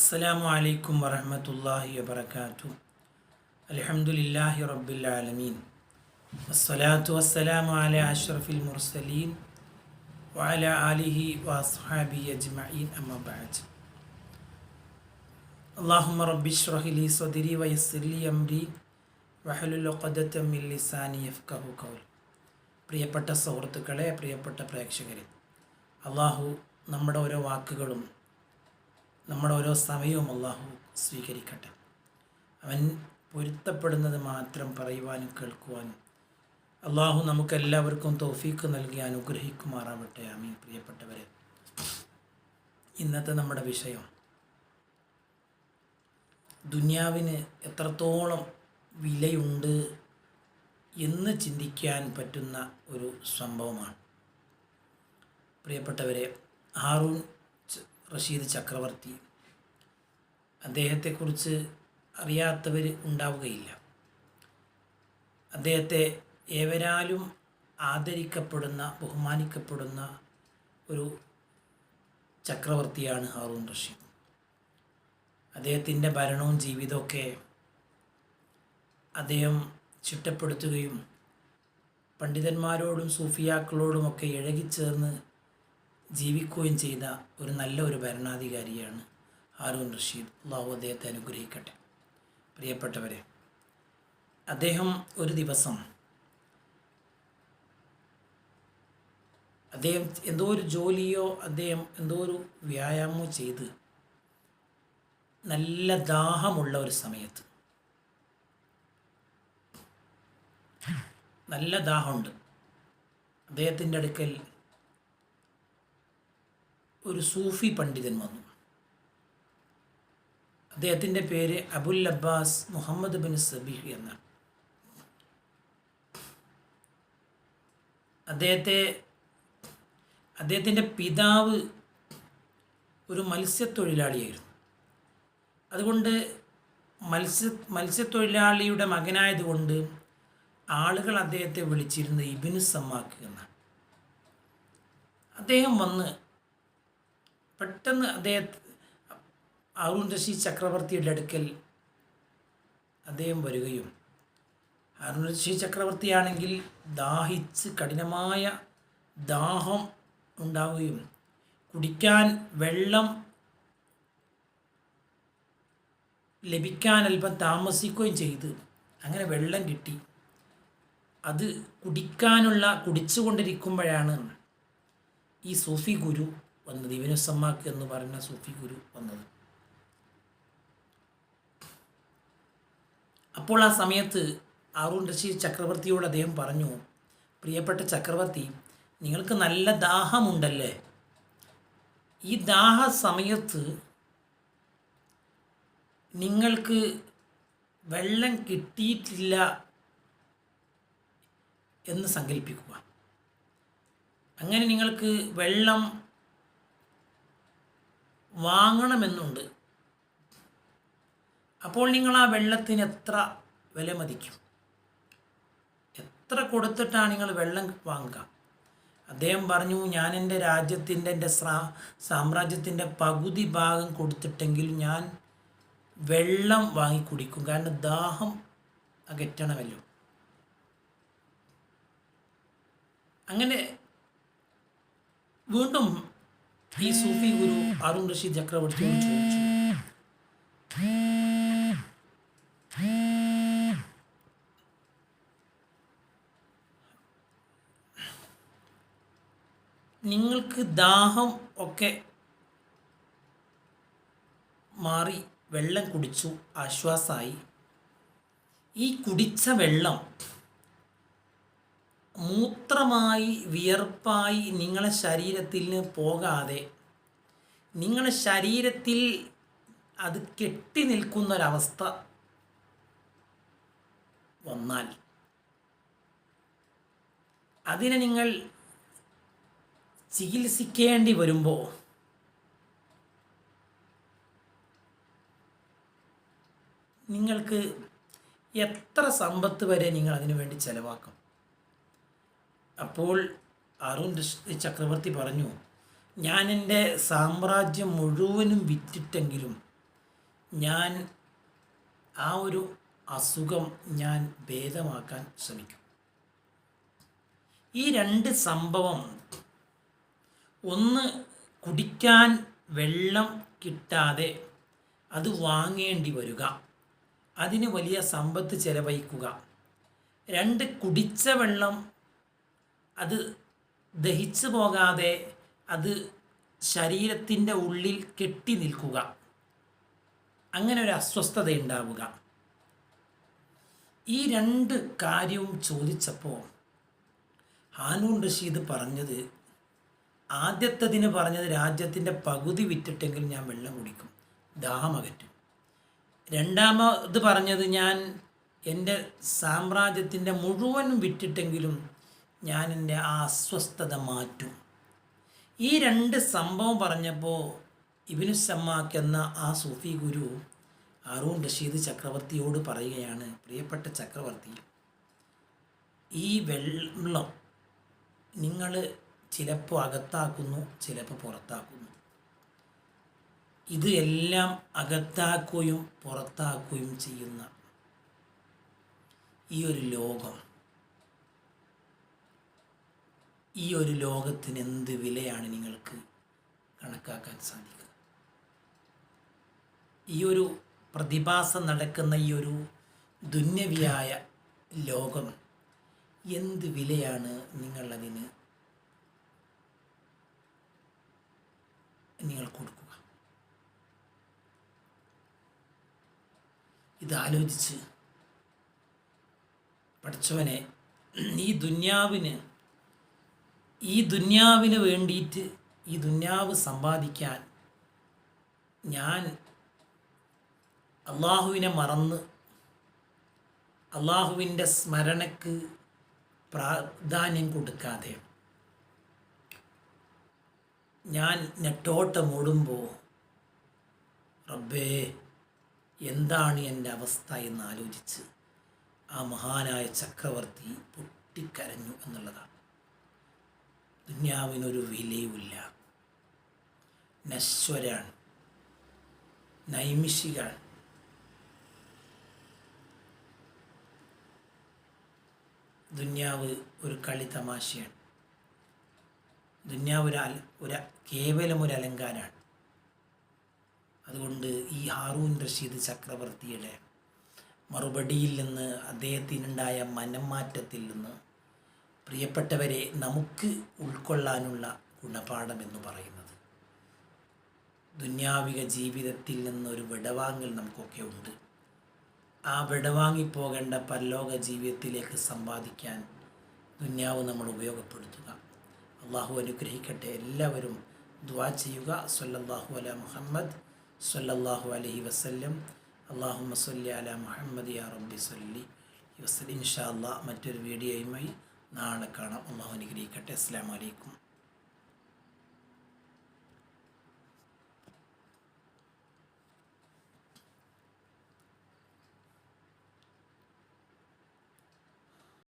അസ്സലാമു അലൈക്കും വറഹമത്തല്ലാഹി വബർക്കാത്തു അലഹമുല്ലാഹി റബ്ബിൽ ആലമീൻ. വസ്സലാത്തു വസ്സലാമു അല അഷ്റഫിൽ മുർസലീൻ വഅല ആലിഹി വസ്ഹാബി അജ്മഈൻ അമ്മബാജ് അള്ളാഹു അല്ലാഹുമ്മ റബ്ബി ഇശ്റഹ് ലി സദ്രി വയസ്സിർ ലി അംരി മിൻ ലിസാനി പ്രിയപ്പെട്ട സുഹൃത്തുക്കളെ പ്രിയപ്പെട്ട പ്രേക്ഷകരെ അള്ളാഹു നമ്മുടെ ഓരോ വാക്കുകളും നമ്മുടെ ഓരോ സമയവും അള്ളാഹു സ്വീകരിക്കട്ടെ. അവൻ പൊരുത്തപ്പെടുന്നത് മാത്രം പറയുവാനും കേൾക്കുവാനും അള്ളാഹു നമുക്കെല്ലാവർക്കും തോഫീക്ക് നൽകി അനുഗ്രഹിക്കുമാറാവട്ടെ. അമീൻ പ്രിയപ്പെട്ടവരെ ഇന്നത്തെ നമ്മുടെ വിഷയം ദുന്യാവിന് എത്രത്തോളം വിലയുണ്ട് എന്ന് ചിന്തിക്കാൻ പറ്റുന്ന ഒരു സംഭവമാണ്. പ്രിയപ്പെട്ടവരെ ഹാറൂൺ റഷീദ് ചക്രവർത്തി. അദ്ദേഹത്തെക്കുറിച്ച് അറിയാത്തവർ ഉണ്ടാവുകയില്ല. അദ്ദേഹത്തെ ഏവരാലും ആദരിക്കപ്പെടുന്ന ബഹുമാനിക്കപ്പെടുന്ന ഒരു ചക്രവർത്തിയാണ് ഹാറൂൺ റഷീദ്. അദ്ദേഹത്തിന്റെ ഭരണവും ജീവിതമൊക്കെ അദ്ദേഹം ചിട്ടപ്പെടുത്തുകയും പണ്ഡിതന്മാരോടും സൂഫിയാക്കളോടുമൊക്കെ ഇഴകിച്ചേർന്ന് ജീവിക്കുകയും ചെയ്ത ഒരു നല്ല ഒരു ഭരണാധികാരിയാണ് ഹാറൂൺ റഷീദ്. അള്ളാഹു അദ്ദേഹത്തെ അനുഗ്രഹിക്കട്ടെ. പ്രിയപ്പെട്ടവരെ അദ്ദേഹം ഒരു ദിവസം അദ്ദേഹം എന്തോ ഒരു ജോലിയോ അദ്ദേഹം എന്തോ ഒരു വ്യായാമമോ ചെയ്ത് നല്ല ദാഹമുള്ള ഒരു സമയത്ത് നല്ല ദാഹമുണ്ട്. അദ്ദേഹത്തിന്റെ അടുക്കൽ ഒരു സൂഫി പണ്ഡിതൻ വന്നു. അദ്ദേഹത്തിന്റെ പേര് Abul Abbas Muhammad bin Sabih എന്നാണ്. അദ്ദേഹത്തെ അദ്ദേഹത്തിന്റെ പിതാവ് ഒരു മത്സ്യത്തൊഴിലാളിയായിരുന്നു. അതുകൊണ്ട് മത്സ്യ മത്സ്യത്തൊഴിലാളിയുടെ മകനായതുകൊണ്ട് ആളുകൾ അദ്ദേഹത്തെ വിളിച്ചിരുന്നത് ഇബിനു സമ്മാക്ക് എന്നാണ്. അദ്ദേഹം വന്ന് പെട്ടെന്ന് അദ്ദേഹത്തെ അരുൺ റഷീദ് ചക്രവർത്തിയുടെ അടുക്കൽ അദ്ദേഹം വരികയും അരുൺ റഷീദ് ചക്രവർത്തിയാണെങ്കിൽ ദാഹിച്ച് കഠിനമായ ദാഹം ഉണ്ടാവുകയും കുടിക്കാൻ വെള്ളം ലഭിക്കാൻ അല്പം താമസിക്കുകയും ചെയ്ത് അങ്ങനെ വെള്ളം കിട്ടി. അത് കുടിക്കാനുള്ള കുടിച്ചുകൊണ്ടിരിക്കുമ്പോഴാണ് ഈ സൂഫി ഗുരു വന്നത്. ഇവന് സമ്മാക്ക് എന്ന് പറഞ്ഞ സൂഫി ഗുരു വന്നത്. അപ്പോൾ ആ സമയത്ത് അരുൺ റഷീദ് ചക്രവർത്തിയോട് അദ്ദേഹം പറഞ്ഞു പ്രിയപ്പെട്ട ചക്രവർത്തി നിങ്ങൾക്ക് നല്ല ദാഹമുണ്ടല്ലേ? ഈ ദാഹ സമയത്ത് നിങ്ങൾക്ക് വെള്ളം കിട്ടിയിട്ടില്ല എന്ന് സങ്കല്പിക്കുക. അങ്ങനെ നിങ്ങൾക്ക് വെള്ളം വാങ്ങണമെന്നുണ്ട്. അപ്പോൾ നിങ്ങൾ ആ വെള്ളത്തിന് എത്ര വില മതിക്കും? എത്ര കൊടുത്തിട്ടാണ് നിങ്ങൾ വെള്ളം വാങ്ങുക? അദ്ദേഹം പറഞ്ഞു ഞാൻ എന്റെ രാജ്യത്തിന്റെ എന്റെ സാമ്രാജ്യത്തിന്റെ പകുതി ഭാഗം കൊടുത്തിട്ടെങ്കിൽ ഞാൻ വെള്ളം വാങ്ങി കുടിക്കും കാരണം ദാഹം അകറ്റണമല്ലോ. അങ്ങനെ വീണ്ടും ഈ സൂഫി ഗുരു അരുൺ റഷീദ് ചക്രവർത്തിയോട് ചോദിച്ചു. നിങ്ങൾക്ക് ദാഹം ഒക്കെ മാറി വെള്ളം കുടിച്ചു ആശ്വാസമായി. ഈ കുടിച്ച വെള്ളം മൂത്രമായി വിയർപ്പായി നിങ്ങളെ ശരീരത്തിൽ പോകാതെ നിങ്ങളെ ശരീരത്തിൽ അത് കെട്ടി നിൽക്കുന്നൊരവസ്ഥ വന്നാൽ അതിനെ നിങ്ങൾ ചികിത്സിക്കേണ്ടി വരുമ്പോൾ നിങ്ങൾക്ക് എത്ര സമ്പത്ത് വരെ നിങ്ങൾ അതിനു വേണ്ടി ചെലവാക്കും? അപ്പോൾ അരുൺ ചക്രവർത്തി പറഞ്ഞു ഞാൻ എന്റെ സാമ്രാജ്യം മുഴുവനും വിറ്റിട്ടെങ്കിലും ഞാൻ ആ ഒരു അസുഖം ഞാൻ ഭേദമാക്കാൻ ശ്രമിക്കും. ഈ രണ്ട് സംഭവം ഒന്ന് കുടിക്കാൻ വെള്ളം കിട്ടാതെ അത് വാങ്ങേണ്ടി വരിക അതിന് വലിയ സമ്പത്ത് ചെലവഴിക്കുക. രണ്ട് കുടിച്ച വെള്ളം അത് ദഹിച്ചു പോകാതെ അത് ശരീരത്തിന്റെ ഉള്ളിൽ കെട്ടി നിൽക്കുക. അങ്ങനെ ഒരു അസ്വസ്ഥത ഉണ്ടാവുക ഈ രണ്ട് കാര്യവും ചോദിച്ചപ്പോൾ ഹാനൂൺ റഷീദ് പറഞ്ഞത് ആദ്യത്തതിന് പറഞ്ഞത് രാജ്യത്തിന്റെ പകുതി വിറ്റിട്ടെങ്കിൽ ഞാൻ വെള്ളം കുടിക്കും. ദാഹമകറ്റും രണ്ടാമത് പറഞ്ഞത് ഞാൻ എന്റെ സാമ്രാജ്യത്തിന്റെ മുഴുവനും വിറ്റിട്ടെങ്കിലും ഞാൻ എന്റെ ആ അസ്വസ്ഥത മാറ്റും. ഈ രണ്ട് സംഭവം പറഞ്ഞപ്പോൾ ഇബിനു സമ്മാക്ക് എന്ന ആ സൂഫി ഗുരു അറൂൺ റഷീദ് ചക്രവർത്തിയോട് പറയുകയാണ് പ്രിയപ്പെട്ട ചക്രവർത്തി ഈ വെള്ളം നിങ്ങൾ ചിലപ്പോൾ അകത്താക്കുന്നു ചിലപ്പോൾ പുറത്താക്കുന്നു. ഇത് എല്ലാം അകത്താക്കുകയും പുറത്താക്കുകയും ചെയ്യുന്ന ഈ ഒരു ലോകം. ഈ ഒരു ലോകത്തിന് എന്ത് വിലയാണ് നിങ്ങൾക്ക് കണക്കാക്കാൻ സാധിക്കുക? ഈ ഒരു പ്രതിഭാസം നടക്കുന്ന ഈ ഒരു ദുന്യവിയായ ലോകം എന്ത് വിലയാണ് നിങ്ങളതിന് നിങ്ങൾ കൊടുക്കുക? ഇതാലോചിച്ച് പഠിച്ചവനെ ഈ ദുന്യാവിന് ഈ ദുന്യാവിന് വേണ്ടിയിട്ട് ഈ ദുന്യാവ് സമ്പാദിക്കാൻ ഞാൻ അള്ളാഹുവിനെ മറന്ന് അള്ളാഹുവിന്റെ സ്മരണക്ക് പ്രാധാന്യം കൊടുക്കാതെ ഞാൻ നെട്ടോട്ടമോടുമ്പോൾ റബ്ബേ എന്താണ് എന്റെ അവസ്ഥ എന്ന് ആലോചിച്ച് ആ മഹാനായ ചക്രവർത്തി പൊട്ടിക്കരഞ്ഞു എന്നുള്ളതാണ്. ദുന്യാവിനൊരു വിലയുമില്ല. നശ്വരാണ്. നൈമിഷികാണ്. ദുന്യാവ് ഒരു കളി തമാശയാണ്. ദുന്യാവ് ഒരു ഒരു കേവലം ഒരു അലങ്കാരമാണ്. അതുകൊണ്ട് ഈ ഹാറൂൻ റഷീദ് ചക്രവർത്തിയുടെ മറുപടിയിൽ നിന്ന് അദ്ദേഹത്തിനുണ്ടായ മനംമാറ്റത്തിൽ നിന്ന് പ്രിയപ്പെട്ടവരെ നമുക്ക് ഉൾക്കൊള്ളാനുള്ള ഗുണപാഠം എന്ന് പറയുന്നത്. ദുന്യാവിക ജീവിതത്തിൽ നിന്നൊരു വിടവാങ്ങൽ നമുക്കൊക്കെ ഉണ്ട്. ആ വിടവാങ്ങിപ്പോകേണ്ട പരലോക ജീവിതത്തിലേക്ക് സമ്പാദിക്കാൻ ദുന്യാവ് നമ്മൾ ഉപയോഗപ്പെടുത്തുക. അള്ളാഹു അനുഗ്രഹിക്കട്ടെ. എല്ലാവരും ദ്വാ ചെയ്യുക. സല്ലല്ലാഹു അല മുഹമ്മദ് സല്ലല്ലാഹു അലഹി വസല്ലം. അള്ളാഹു മസല്ലി അല മുഹമ്മദ് യാ റബ്ബി സല്ലി വസ്ലി ഇൻഷാ അള്ളാഹ് മറ്റൊരു വീഡിയോയുമായി നാളെ കാണാം. അള്ളാഹു അനുഗ്രഹിക്കട്ടെ. അസ്സാം വലൈക്കും